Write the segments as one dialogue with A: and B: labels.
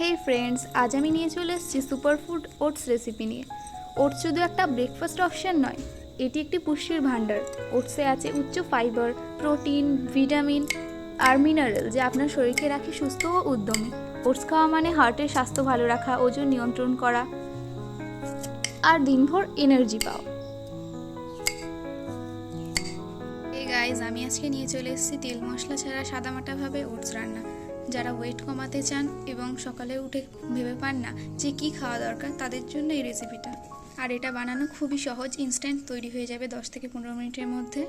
A: হে friends আজ আমি নিয়ে চলে এসেছি সুপারফুড ওটস রেসিপি নিয়ে। ওটস শুধু একটা ব্রেকফাস্ট অপশন নয়, এটি একটি পুষ্টির ভাণ্ডার। ওটসে আছে উচ্চ ফাইবার প্রোটিন ভিটামিন আর মিনারেল যা আপনার শরীরকে রাখে সুস্থ ও উদ্যমী। ওটস খাওয়া মানে হার্টের স্বাস্থ্য ভালো রাখা, ওজন নিয়ন্ত্রণ করা আর দিনভর এনার্জি পাওয়া। গাইজ আমি আজকে নিয়ে চলে এসেছি তেল মশলা ছাড়া সাদামাটাভাবে ওটস রান্না। যারা ওয়েট কমাতে চান এবং সকালে উঠে ভেবে পান না যে কি খাওয়া দরকার, তাদের জন্য এই রেসিপিটা আর এটা বানানো খুবই সহজ ইনস্ট্যান্ট তৈরি হয়ে যাবে দশ থেকে পনেরো মিনিটের মধ্যে।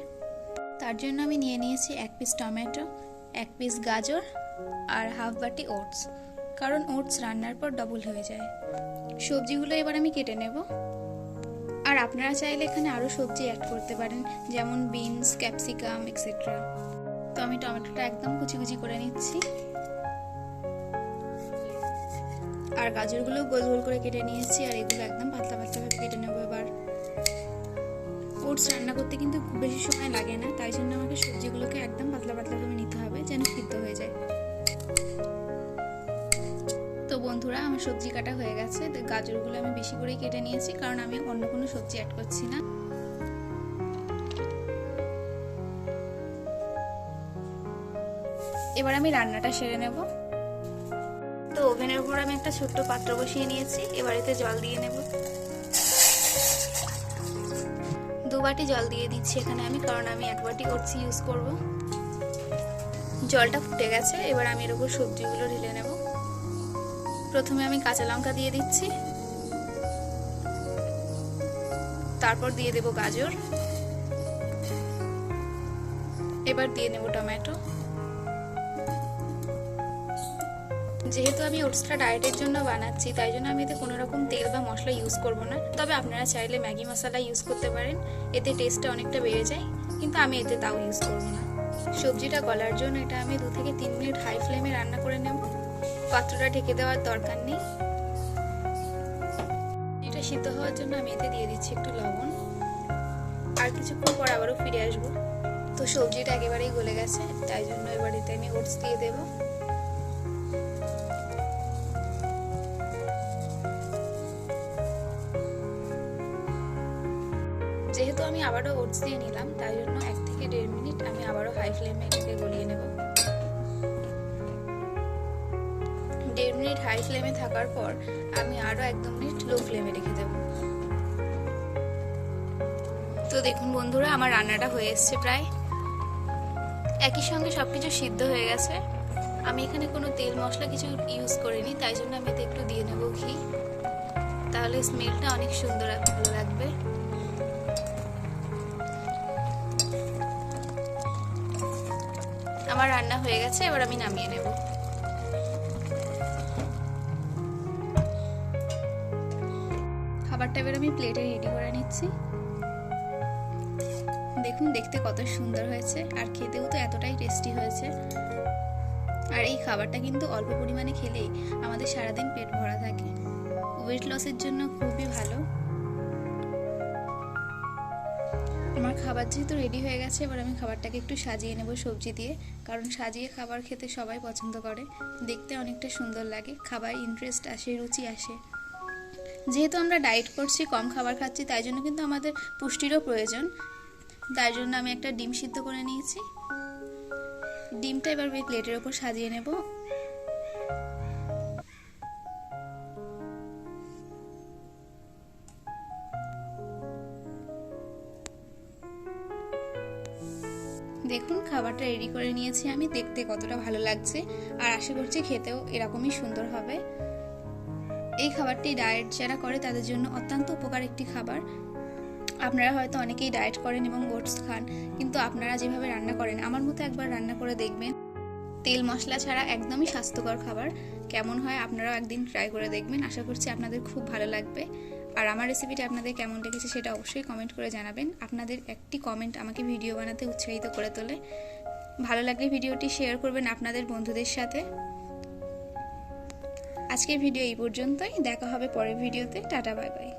A: তার জন্য আমি নিয়ে নিয়েছি এক পিস টমেটো, এক পিস গাজর আর হাফ বাটি ওটস কারণ ওটস রান্নার পর ডবল হয়ে যায়। সবজিগুলো এবার আমি কেটে নেব। আর আপনারা চাইলে এখানে আরও সবজি অ্যাড করতে পারেন, যেমন বিনস ক্যাপসিকাম এক্সেট্রা তো আমি টমেটোটা একদম কুচি কুচি করে নিচ্ছি। আর গাজরগুলো গোল গোল করে কেটে নিয়েছি আর এগুলো একদম পাতলা পাতলাভাবে কেটে নেব এবার। ওটস রান্না করতে কিন্তু খুব বেশি সময় লাগে না, তাই জন্য আমাকে সবজিগুলোকে একদম পাতলা পাতলাভাবে নিতে হবে যেন সিদ্ধ হয়ে যায়। তো বন্ধুরা, আমার সবজি কাটা হয়ে গেছে, তো গাজরগুলো আমি বেশি করেই কেটে নিয়েছি কারণ আমি অন্য কোনো সবজি অ্যাড করছি না। এবার আমি রান্নাটা সেরে নেব। উপর আমি একটা ছোট্ট পাত্র বসিয়ে নিয়েছি এবার এতে জল দিয়ে নেব। দু বাটি জল দিয়ে দিচ্ছি এখানে আমি, কারণ আমি এক বাটি ওটস ইউজ করব। জলটা ফুটে গেছে, এবার আমি এর উপর সবজিগুলো ঢেলে নেব। প্রথমে আমি কাঁচা লঙ্কা দিয়ে দিচ্ছি। তারপর দিয়ে দেব গাজর। এবার দিয়ে নেব টমেটো। যেহেতু আমি ওটসটা ডায়েটের জন্য বানাচ্ছি, তাই জন্য আমি এতে কোনো রকম তেল বা মশলা ইউজ করব না। তবে আপনারা চাইলে ম্যাগি মশলা ইউজ করতে পারেন, এতে টেস্টটা অনেকটা বেড়ে যায়, কিন্তু আমি এতে তাও ইউজ করব না। সবজিটা গলার জন্য এটা আমি দু থেকে তিন মিনিট হাই ফ্লেমে রান্না করে নেব। পাত্রটা ঢেকে দেওয়ার দরকার নেই। এটা সিদ্ধ হওয়ার জন্য আমি এতে দিয়ে দিচ্ছি একটু লবণ। আর কিছুক্ষণ পর আবারও ফিরে আসব। তো সবজিটা একেবারেই গলে গেছে, তাই জন্য এবার এতে আমি ওটস দিয়ে দেবো। যেহেতু আমি আবারও ওটস দিয়ে নিলাম, তাই জন্য এক থেকে দেড় মিনিট আমি আবারও হাই ফ্লেমে এটাকে গলিয়ে নেব। দেড় মিনিট হাই ফ্লেমে থাকার পর আমি আরও এক দু মিনিট লো ফ্লেমে রেখে দেব। তো দেখুন বন্ধুরা, আমার রান্নাটা হয়ে এসছে প্রায়। একই সঙ্গে সব কিছু সিদ্ধ হয়ে গেছে। আমি এখানে কোনো তেল মশলা কিছু ইউজ করিনি, তাই জন্য আমি এতে একটু দিয়ে নেব ঘি। তাহলে স্মেলটা অনেক সুন্দর লাগবে। আমার রান্না হয়ে গেছে, এবার আমি নামিয়ে নেব। খাবারটা এবার আমি প্লেটে রেডি করে নিচ্ছি। দেখুন, দেখতে কত সুন্দর হয়েছে, আর খেতেও তো এতটাই টেস্টি হয়েছে। আর এই খাবারটা কিন্তু অল্প পরিমাণে খেলেই আমাদের সারাদিন পেট ভরা থাকে। ওয়েট লসের জন্য খুবই ভালো। আমার খাবার যেহেতু রেডি হয়ে গেছে, এবার আমি খাবারটাকে একটু সাজিয়ে নেব সবজি দিয়ে। কারণ সাজিয়ে খাবার খেতে সবাই পছন্দ করে। দেখতে অনেকটা সুন্দর লাগে, খাবার ইন্টারেস্ট আসে, রুচি আসে। যেহেতু আমরা ডায়েট করছি, কম খাবার খাচ্ছি, তাই জন্য কিন্তু আমাদের পুষ্টিরও প্রয়োজন। তাই জন্য আমি একটা ডিম সিদ্ধ করে নিয়েছি। ডিমটা এবার প্লেটের ওপর সাজিয়ে নেব। দেখুন, খাবারটা রেডি করে নিয়েছি আমি। দেখতে কতটা ভালো লাগছে আর আশা করছি খেতেও এরকমই সুন্দর হবে। এই খাবারটি ডায়েট যারা করে তাদের জন্য অত্যন্ত উপকার একটি খাবার। আপনারা হয়তো অনেকেই ডায়েট করেন এবং ওটস খান, কিন্তু আপনারা যেভাবে রান্না করেন, আমার মতো একবার রান্না করে দেখবেন। তেল মশলা ছাড়া একদমই স্বাস্থ্যকর খাবার। কেমন হয় আপনারাও একদিন ট্রাই করে দেখবেন। আশা করছি আপনাদের খুব ভালো লাগবে। আর আমার রেসিপিটা আপনাদের কেমন লেগেছে সেটা অবশ্যই কমেন্ট করে জানাবেন। আপনাদের একটি কমেন্ট আমাকে ভিডিও বানাতে উৎসাহিত করে তোলে। ভালো লাগলে ভিডিওটি শেয়ার করবেন আপনাদের বন্ধুদের সাথে। আজকের ভিডিও এই পর্যন্তই। দেখা হবে পরের ভিডিওতে টাটা বাই বাই